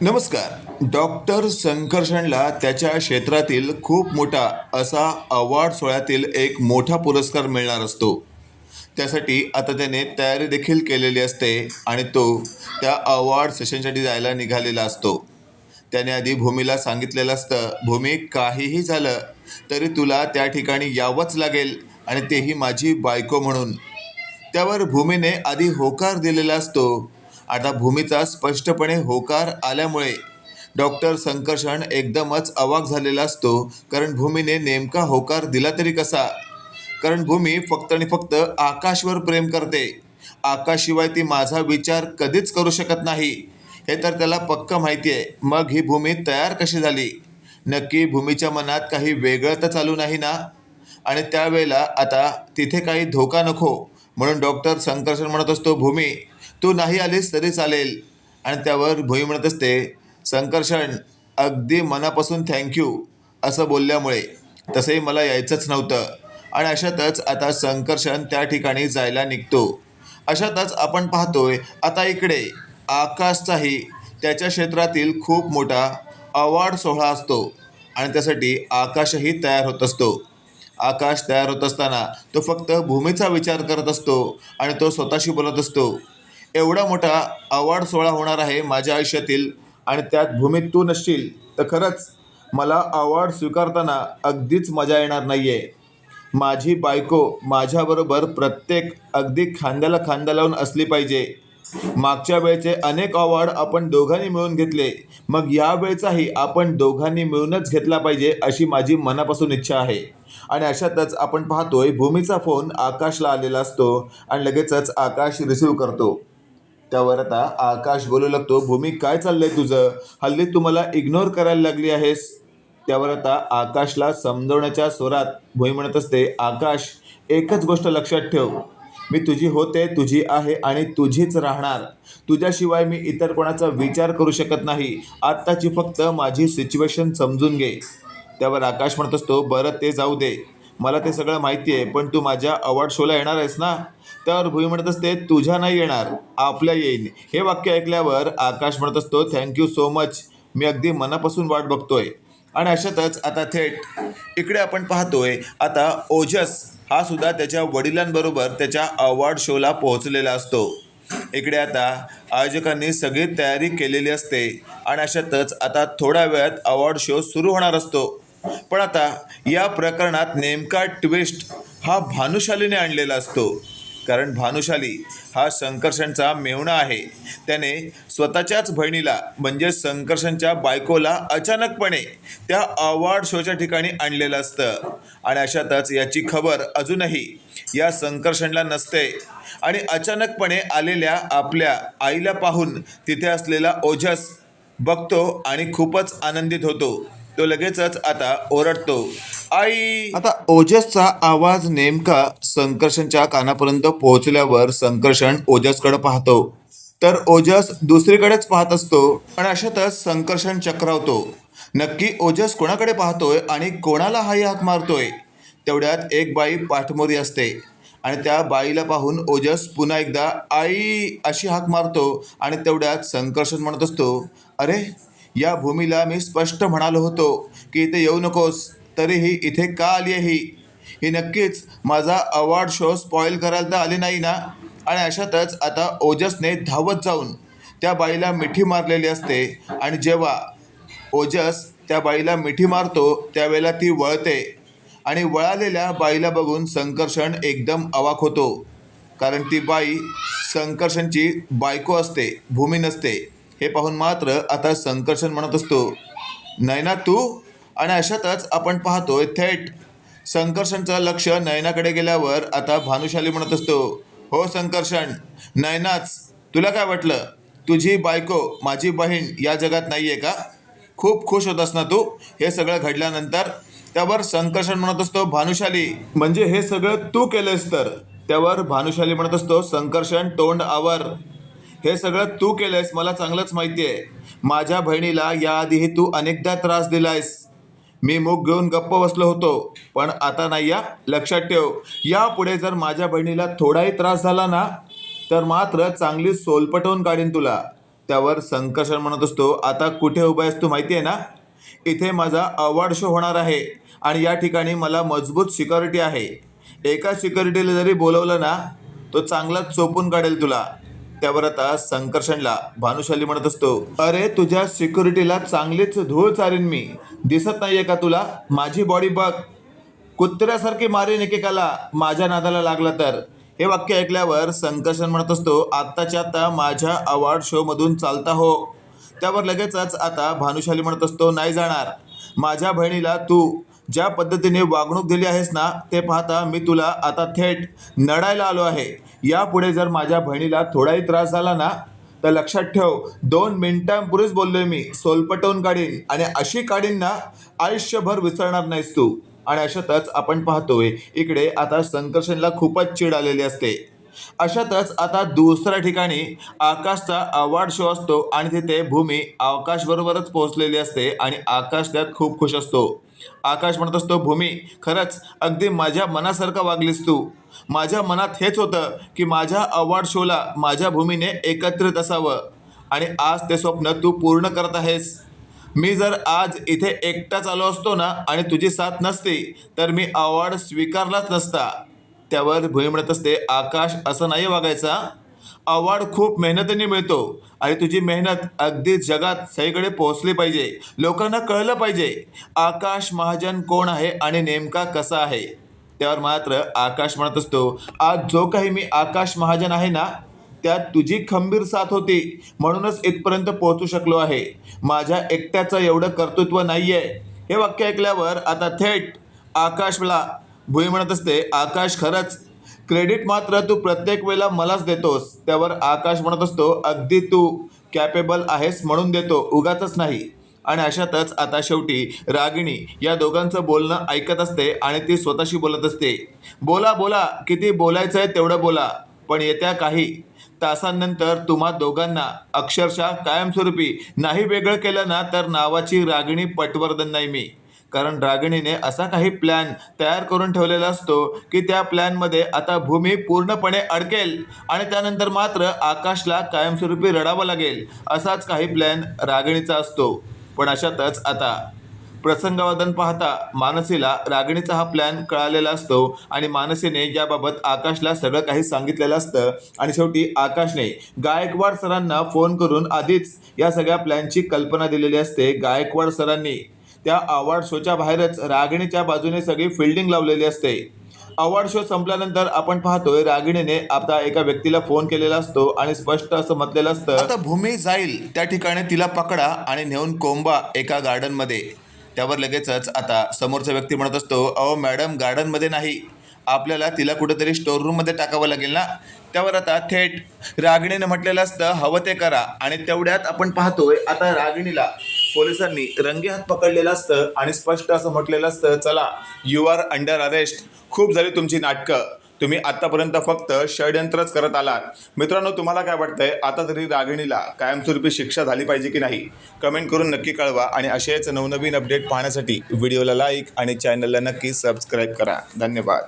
नमस्कार. डॉक्टर संकर्षणला त्याच्या क्षेत्रातील खूप मोठा असा अवॉर्ड सोहळ्यातील एक मोठा पुरस्कार मिळणार असतो. त्यासाठी आता त्याने तयारी देखील केलेली असते आणि तो त्या अवॉर्ड सेशनसाठी जायला निघालेला असतो. त्याने आधी भूमीला सांगितलेलं असतं भूमी काहीही झालं तरी तुला त्या ठिकाणी यावंच लागेल आणि तेही माझी बायको म्हणून. त्यावर भूमीने आधी होकार दिलेला असतो आता भूमीचा स्पष्टपणे होकार आल्यामुळे डॉक्टर संकर्षण एकदमच अवाक झालेला असतो. कारण भूमीने नेमका होकार दिला तरी कसा? कारण भूमी फक्त आणि फक्त आकाशवर प्रेम करते. आकाशशिवाय ती माझा विचार कधीच करू शकत नाही. हे तर त्याला पक्क माहिती आहे. मग ही भूमी तयार कशी झाली? नक्की भूमीच्या मनात काही वेगळं तर चालू नाही ना? आणि त्यावेळेला आता तिथे काही धोका नको. म्हणून डॉक्टर संकर्षण म्हणत असतो भूमी तू नाही आलीस तरी चालेल. आणि त्यावर भूमी म्हणत असते संकर्षण अगदी मनापासून थँक्यू असं बोलल्यामुळे. तसंही मला यायचंच नव्हतं. आणि अशातच आता संकर्षण त्या ठिकाणी जायला निघतो. अशातच आपण पाहतोय आता इकडे आकाशचाही त्याच्या क्षेत्रातील खूप मोठा अवॉर्ड सोहळा असतो. आणि त्यासाठी आकाशही तयार होत असतो. आकाश तयार होत असताना तो फक्त भूमीचा विचार करत असतो आणि तो स्वतःशी बोलत असतो. एवढा मोठा अवॉर्ड सोहळा होणार आहे माझ्या आयुष्यातील आणि त्यात भूमीत तू नसशील तर खरंच मला अवॉर्ड स्वीकारताना अगदीच मजा येणार नाही आहे माझी बायको माझ्याबरोबर प्रत्येक अगदी खांद्याला खांदा लावून असली पाहिजे. मागच्या वेळेचे अनेक अवॉर्ड आपण दोघांनी मिळून घेतले. मग या वेळचाही आपण दोघांनी मिळूनच घेतला पाहिजे अशी माझी मनापासून इच्छा आहे. आणि अशातच आपण पाहतोय भूमीचा फोन आकाशला आलेला असतो आणि लगेचच आकाश रिसीव करतो. त्यावर आता आकाश बोलू लागतो भूमी काय चाललंय तुझं? हल्ली तू मला इग्नोर करायला लागली आहेस. त्यावर आता आकाशला समजवण्याच्या स्वरात भूमी म्हणत असते आकाश एकच गोष्ट लक्षात ठेव. मी तुझी होते तुझी आहे आणि तुझीच राहणार. तुझ्याशिवाय मी इतर कोणाचा विचार करू शकत नाही. आत्ताची फक्त माझी सिच्युएशन समजून घे. त्यावर आकाश म्हणत असतो बरं ते जाऊ दे. मला ते सगळं माहिती आहे पण तू माझ्या अवॉर्ड शोला येणार आहेस ना? तर भुई म्हणत असते तुझ्या नाही येणार आपल्या येईन. हे वाक्य ऐकल्यावर आकाश म्हणत असतो थँक्यू सो मच मी अगदी मनापासून वाट बघतोय. आणि अशातच आता थेट इकडे आपण पाहतोय आता ओजस हा सुद्धा त्याच्या वडिलांबरोबर त्याच्या अवॉर्ड शोला पोहोचलेला असतो. इकडे आता आयोजकांनी सगळी तयारी केलेली असते आणि अशातच आता थोड्या वेळात अवॉर्ड शो सुरू होणार असतो. पण आता या प्रकरणात नेमका ट्विस्ट हा भानुशालीने आणलेला असतो. कारण भानुशाली हा संकर्षणचा मेहुणा आहे. त्याने स्वतःच्याच बहिणीला म्हणजे संकर्षणच्या बायकोला अचानकपणे त्या अवॉर्ड शोच्या ठिकाणी आणलेलं असतं. आणि अशातच याची खबर अजूनही या संकर्षणला नसते. आणि अचानकपणे आलेल्या आपल्या आईला पाहून तिथे असलेला ओझस बघतो आणि खूपच आनंदित होतो. तो लगेचच आता ओरडतो. आई. आता ओजसचा आवाज नेमका संकर्षणच्या कानापर्यंत पोहोचल्यावर संकर्षण ओजसकडे पाहतो. तर ओजस दुसरीकडेच पाहत असतो आणि अशातच संकर्षण चक्रावतो. नक्की ओजस कोणाकडे पाहतोय आणि कोणाला हाही हाक मारतोय? तेवढ्यात एक बाई पाठमोरी असते आणि त्या बाईला पाहून ओजस पुन्हा एकदा आई अशी हाक मारतो आणि तेवढ्यात संकर्षण म्हणत असतो अरे या भूमीला मी स्पष्ट म्हणालो होतो की इथे येऊ नकोस. तरीही इथे का आली आहे ही? ही नक्कीच माझा अवॉर्ड शो स्पॉईल करायला तर आली नाही ना? आणि अशातच आता ओजसने धावत जाऊन त्या बाईला मिठी मारलेली असते. आणि जेव्हा ओजस त्या बाईला मिठी मारतो त्यावेळेला ती वळते. आणि वळालेल्या बाईला बघून संकर्षण एकदम अवाक होतो. कारण ती बाई संकर्षणची बायको असते भूमी नसते. हे पाहून मात्र आता संकर्षण म्हणत असतो नयना तू आणि अशातच आपण पाहतोय थेट संकर्षणचं लक्ष नयनाकडे गेल्यावर आता भानुशाली म्हणत असतो हो संकर्षण नयनाच तुला काय वाटलं? तुझी बायको माझी बहीण या जगात नाही आहे का? खूप खुश होतास ना तू? हे सगळं घडल्यानंतर त्यावर संकर्षण म्हणत असतो भानुशाली. म्हणजे हे सगळं तू केलंस तर? त्यावर भानुशाली म्हणत असतो संकर्षण तोंड आवर. हे सगळं तू केलंयस मला चांगलंच माहिती आहे माझ्या बहिणीला याआधीही तू अनेकदा त्रास दिलायस. मी मूग घेऊन गप्प बसलो होतो पण आता नाही या लक्षात ठेव. यापुढे जर माझ्या बहिणीला थोडाही त्रास झाला ना तर मात्र चांगली सोलपटवून काढीन तुला. त्यावर संकर्षण म्हणत असतो आता कुठे उभा आहेस तू माहिती आहे ना? इथे माझा अवॉर्ड शो होणार आहे आणि या ठिकाणी मला मजबूत सिक्युरिटी आहे. एका सिक्युरिटीला जरी बोलवलं ना तो चांगलाच चोपून काढेल तुला. त्यावर आता संकर्षणला भानुशाली म्हणत असतो. अरे तुझ्या सिक्युरिटीला चांगलीच धूळ चारेन मी. दिसत नाहीये का तुला? माझी बॉडी बघ. कुत्र्यासारखी मारेन एकेकाला. माझ्या नादाला लागला तर. हे वाक्य ऐकल्यावर संकर्षण म्हणत असतो आत्ताच्या आता माझ्या अवॉर्ड शोमधून चालता हो. त्यावर लगेचच आता भानुशाली म्हणत असतो नाही जाणार. माझ्या बहिणीला तू ज्या पद्धतीने वागणूक दिली आहेस ना ते पाहता मी तुला आता थेट नडायला आलो आहे. यापुढे जर माझ्या बहिणीला थोडाही त्रास झाला ना तर लक्षात ठेव दोन मिनिटांपूर्वीच बोललोय मी. सोलपटवून काढीन आणि अशी काढीन ना आयुष्यभर विसरणार नाहीस तू. आणि अशातच आपण पाहतोय इकडे आता संकर्षणला खूपच चीड आलेली असते. अशातच आता दुसऱ्या ठिकाणी आकाशचा अवॉर्ड शो असतो आणि तिथे भूमी आकाशबरोबरच पोहोचलेली असते आणि आकाश त्यात खूप खुश असतो. आकाश म्हणत असतो भूमी खरंच अगदी माझ्या मनासारखं वागलीस तू. माझ्या मनात हेच होतं की माझ्या अवॉर्ड शोला माझ्या भूमीने एकत्रित असावं आणि आज ते स्वप्न तू पूर्ण करत आहेस. मी जर आज इथे एकटाच आलो असतो ना आणि तुझी साथ नसती तर मी अवॉर्ड स्वीकारलाच नसता. त्यावर भुई म्हणत असते. आकाश असं नाही वागायचा. अवॉर्ड खूप मेहनतीने मिळतो. आणि तुझी मेहनत अगदी जगात सगळीकडे पोहोचली पाहिजे. लोकांना कळलं पाहिजे आकाश महाजन कोण आहे आणि नेमका कसा आहे? त्यावर मात्र आकाश म्हणत असतो आज जो काही मी आकाश महाजन आहे ना त्यात तुझी खंबीर साथ होती. म्हणूनच इथपर्यंत पोहोचू शकलो आहे. माझ्या एकट्याचं एवढं कर्तृत्व नाही आहे हे वाक्य ऐकल्यावर आता थेट आकाशला भुई म्हणत असते आकाश खरंच क्रेडिट मात्र तू प्रत्येक वेळेला मलाच देतोस. त्यावर आकाश म्हणत असतो अगदी तू कॅपेबल आहेस म्हणून देतो उगाच नाही. आणि अशातच आता शेवटी रागिणी या दोघांचं बोलणं ऐकत असते आणि ती स्वतःशी बोलत असते बोला बोला किती बोलायचं आहे तेवढं बोला पण येत्या काही तासांनंतर तुम्हा दोघांना अक्षरशः कायमस्वरूपी नाही वेगळं केलं ना तर नावाची रागिणी पटवर्धन नाही मी. कारण रागिणीने असा काही प्लॅन तयार करून ठेवलेला असतो की त्या प्लॅनमध्ये आता भूमी पूर्णपणे अडकेल आणि त्यानंतर मात्र आकाशला कायमस्वरूपी रडावं लागेल असाच काही प्लॅन रागिणीचा असतो. पण अशातच आता. प्रसंगावधान पाहता मानसीला रागिणीचा हा प्लॅन कळालेला असतो आणि मानसीने याबाबत आकाशला सगळं काही सांगितलेलं असतं आणि शेवटी आकाशने गायकवाड सरांना फोन करून आधीच या सगळ्या प्लॅनची कल्पना दिलेली असते गायकवाड सरांनी. त्या अवॉर्ड शोच्या बाहेरच रागिणीच्या बाजूने सगळी फिल्डिंग लावलेली असते. अवॉर्ड शो संपल्यानंतर आपण पाहतोय रागिणीने आता एका व्यक्तीला फोन केलेला असतो आणि स्पष्ट असं म्हटलेलं असतं आता भूमी जाईल त्या ठिकाणी तिला पकडा आणि नेऊन कोंबा एका गार्डनमध्ये त्यावर लगेचच आता समोरचा व्यक्ती म्हणत असतो अहो मॅडम गार्डनमध्ये नाही. आपल्याला तिला कुठेतरी स्टोर रूममध्ये टाकावं लागेल ना? त्यावर आता थेट रागिणीने म्हटलेलं असतं हवं ते करा. आणि तेवढ्यात आपण पाहतोय आता रागिणीला पोलिसांनी रंगेहात पकडलेलं असतं आणि स्पष्ट असं म्हटलेलं असतं चला यू आर अंडर अरेस्ट खूप झाली तुमची नाटकं. तुम्ही आत्तापर्यंत फक्त षडयंत्रच करत आलात. मित्रांनो तुम्हाला काय वाटतंय? आता तरी रागिणीला कायमस्वरूपी शिक्षा झाली पाहिजे की नाही? कमेंट करून नक्की कळवा आणि असेच नवनवीन अपडेट पाहण्यासाठी व्हिडिओला लाईक आणि चॅनलला नक्की सबस्क्राईब करा. धन्यवाद.